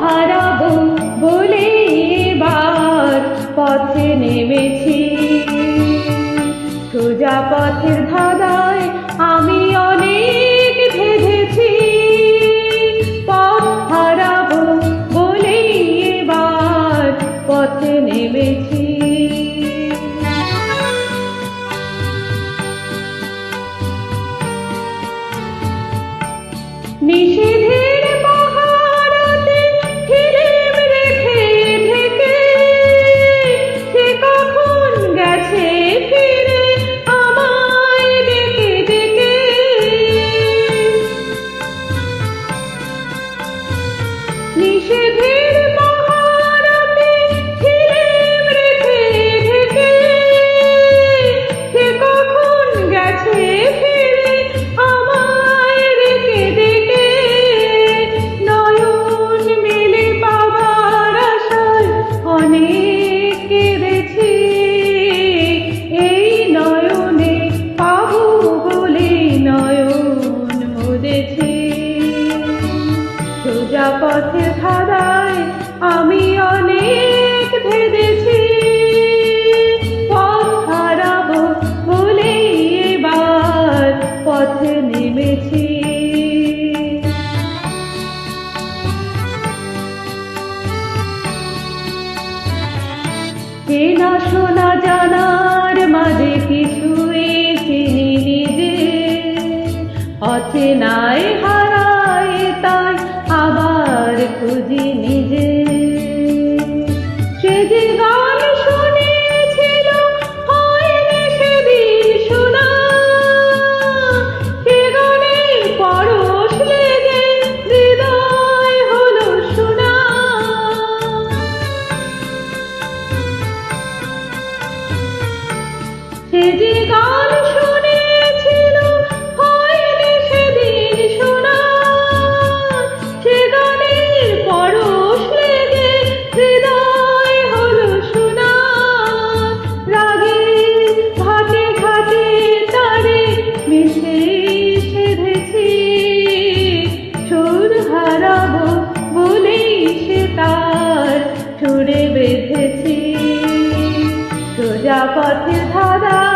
হারাবো বলে এবার পথে নেমেছি। সোজা পথের ধাঁধায় আমি অনেক ভেবেছি। পথ হারাবো বলে এবার পথে নেমেছি। সোজা পথের ধারায় আমি অনেক ভেবেছি। পথ হারাবো বলে এবার পথে নেমেছি। চেনা শোনা জানার মাঝে কিছুই চিনি নিজে অচেনায় আবার খুঁজি নিজে। সে যে গান শুনেছিল হয়নি সেদিন শোনা। সে গানে পরশ লেগে হৃদয় হলো শোনা সে যে হারাবো বলেই সে তার ছুড়ে বেঁধেছি। সোজা পথে ধারা